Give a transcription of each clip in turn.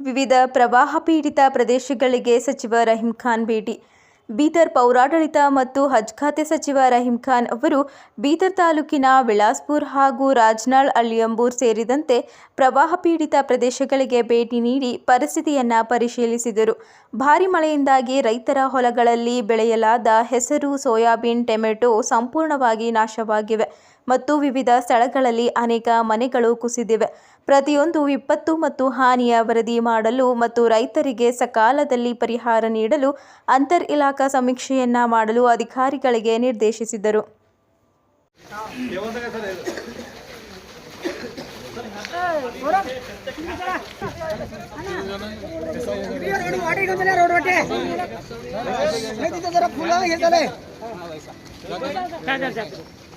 ವಿವಿಧ ಪ್ರವಾಹ ಪೀಡಿತ ಪ್ರದೇಶಗಳಿಗೆ ಸಚಿವ ರಹೀಂ ಖಾನ್ ಭೇಟಿ ಬೀದರ್ ಪೌರಾಡಳಿತ ಮತ್ತು ಹಜ್ ಖಾತೆ ಸಚಿವ ರಹೀಂ ಖಾನ್ ಅವರು ಬೀದರ್ ತಾಲೂಕಿನ ವಿಳಾಸ್ಪುರ್ ಹಾಗೂ ರಾಜನಾಳ್ ಅಳಿಯಂಬೂರ್ ಸೇರಿದಂತೆ ಪ್ರವಾಹ ಪೀಡಿತ ಪ್ರದೇಶಗಳಿಗೆ ಭೇಟಿ ನೀಡಿ ಪರಿಸ್ಥಿತಿಯನ್ನು ಪರಿಶೀಲಿಸಿದರು. ಭಾರಿ ಮಳೆಯಿಂದಾಗಿ ರೈತರ ಹೊಲಗಳಲ್ಲಿ ಬೆಳೆಯಲಾದ ಹೆಸರು, ಸೋಯಾಬೀನ್, ಟೊಮೆಟೊ ಸಂಪೂರ್ಣವಾಗಿ ನಾಶವಾಗಿವೆ. ಮತ್ತು ವಿವಿಧ ಸ್ಥಳಗಳಲ್ಲಿ ಅನೇಕ ಮನೆಗಳು ಕುಸಿದಿವೆ ಪ್ರತಿಯೊಂದು ವಿಪತ್ತು ಮತ್ತು ಹಾನಿಯ ವರದಿ ಮಾಡಲು ಮತ್ತು ರೈತರಿಗೆ ಸಕಾಲದಲ್ಲಿ ಪರಿಹಾರ ನೀಡಲು ಅಂತರ್ ಇಲಾಖಾ ಸಮೀಕ್ಷೆಯನ್ನ ಮಾಡಲು ಅಧಿಕಾರಿಗಳಿಗೆ ನಿರ್ದೇಶಿಸಿದರು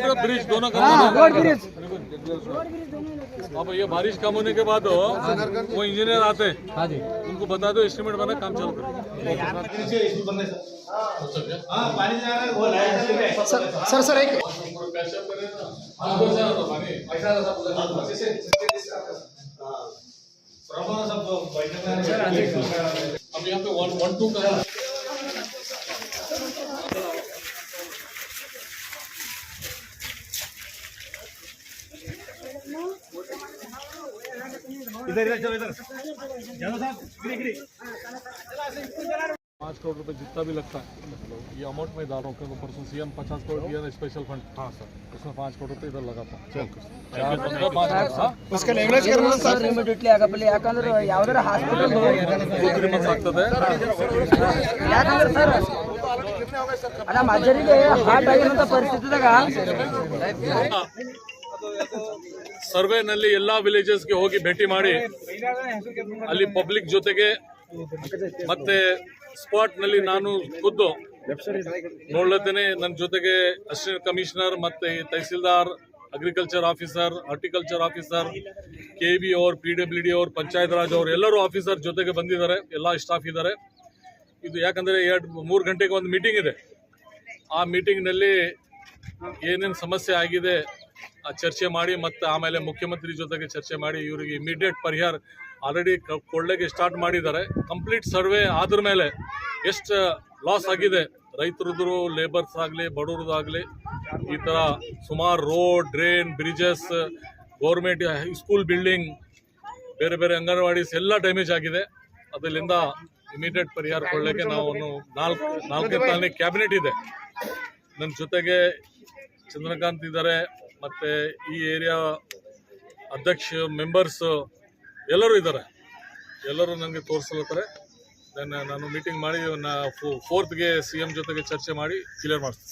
रोड और ब्रिज दोनों का रोड ब्रिज। अब ये बारिश कम होने के बाद वो इंजीनियर आते हैं। हाँ जी। उनको बता दो एस्टिमेट बना काम चालू करो। सर सर एक अब यहाँ पे वन वन टू का पाँच करोड़ रुपए जितना भी लगता है ये अमाउंट मैं डाल रहा हूँ क्योंकि परसों सीएम पचास करोड़ दिया ना स्पेशल फंड हाँ सर उसमें पाँच करोड़ रुपए इधर लगाता हूँ पाँच हाँ ಸರ್ ಇಮಿಡಿಯೇಟ್ಲಿ ಆಗಪ್ಪಲ್ಲಿ ಯಾಕಂದ್ರೆ ಯಾವ್ದಾರ ಹಾಸ್ಪಿಟಲ್ ತ್ರೀ ಮಂತ್ಸ್ ಆಗ್ತದೆ ಯಾಕಂದ್ರೆ ಸರ್ ಅಲ್ಲ ಮಜ್ಜರಿಗೆ ಹಾರ್ಟ್ ಆಗಿರೋಂಥ ಪರಿಸ್ಥಿತಿದಾಗ ಸರ್ವೆನಲ್ಲಿ ಎಲ್ಲ ವಿಲೇಜಸ್ಗೆ ಹೋಗಿ ಭೇಟಿ ಮಾಡಿ, ಅಲ್ಲಿ ಪಬ್ಲಿಕ್ ಜೊತೆಗೆ ಮತ್ತೆ ಸ್ಪಾಟ್ನಲ್ಲಿ ನಾನು ಖುದ್ದು ನೋಡ್ಲತ್ತೇನೆ. ನನ್ನ ಜೊತೆಗೆ ಅಸಿಸ್ಟೆಂಟ್ ಕಮಿಷನರ್ ಮತ್ತೆ tahsildar agriculture officer horticulture officer K B ಅವ್ರು ಪಿ ಡಬ್ಲ್ಯೂ ಡಿ ಅವ್ರು, ಪಂಚಾಯತ್ ರಾಜ್ ಅವ್ರು, ಎಲ್ಲರೂ ಆಫೀಸರ್ ಜೊತೆಗೆ ಬಂದಿದ್ದಾರೆ. ಎಲ್ಲ ಸ್ಟಾಫ್ ಇದ್ದಾರೆ. ಇದು ಯಾಕಂದ್ರೆ ಎರಡು, ಮೂರು ಗಂಟೆಗೆ ಒಂದು ಮೀಟಿಂಗ್ ಇದೆ. ಆ ಮೀಟಿಂಗ್ನಲ್ಲಿ ಏನೇನು ಸಮಸ್ಯೆ ಆಗಿದೆ ಚರ್ಚೆ ಮಾಡಿ ಮತ್ತೆ ಆಮೇಲೆ ಮುಖ್ಯಮಂತ್ರಿ ಜೊತೆಗೆ ಚರ್ಚೆ ಮಾಡಿ ಇವರಿಗೆ ಇಮಿಡಿಯೇಟ್ ಪರಿಹಾರ ಆಲ್ರೆಡಿ ಕೊಳ್ಳೆಗೆ ಸ್ಟಾರ್ಟ್ ಮಾಡಿದ್ದಾರೆ. ಕಂಪ್ಲೀಟ್ ಸರ್ವೆ ಆದ್ರ ಮೇಲೆ ಎಷ್ಟು ಲಾಸ್ ಆಗಿದೆ? ರೈತರದ್ದು ಲೇಬರ್ಸ್ ಆಗಲಿ ಬಡವ್ರದ್ದಾಗಲಿ ಈ ಥರ ಸುಮಾರು road drain bridges government school building ಬೇರೆ ಬೇರೆ ಅಂಗನವಾಡೀಸ್ ಎಲ್ಲ ಡ್ಯಾಮೇಜ್ ಆಗಿದೆ. ಅದರಿಂದ ಇಮಿಡಿಯೇಟ್ ಪರಿಹಾರ ಕೊಡಲಿಕ್ಕೆ ನಾವು ನಾಲ್ಕು, ನಾಲ್ಕನೇ ತಾನೇ ಕ್ಯಾಬಿನೆಟ್ ಇದೆ. ನನ್ನ ಜೊತೆಗೆ ಚಂದ್ರಕಾಂತ್ ಇದ್ದಾರೆ. ಮತ್ತು ಈ ಏರಿಯಾ ಅಧ್ಯಕ್ಷ ಮೆಂಬರ್ಸ್ ಎಲ್ಲರೂ ಇದ್ದಾರೆ. ಎಲ್ಲರೂ ನನಗೆ ತೋರಿಸ್ಲತ್ತಾರೆ. ನಾನು ಮೀಟಿಂಗ್ ಮಾಡಿ ಫೋರ್ತ್ಗೆ ಸಿ ಎಂ ಜೊತೆಗೆ ಚರ್ಚೆ ಮಾಡಿ ಕ್ಲಿಯರ್ ಮಾಡಿಸ್ತೀನಿ.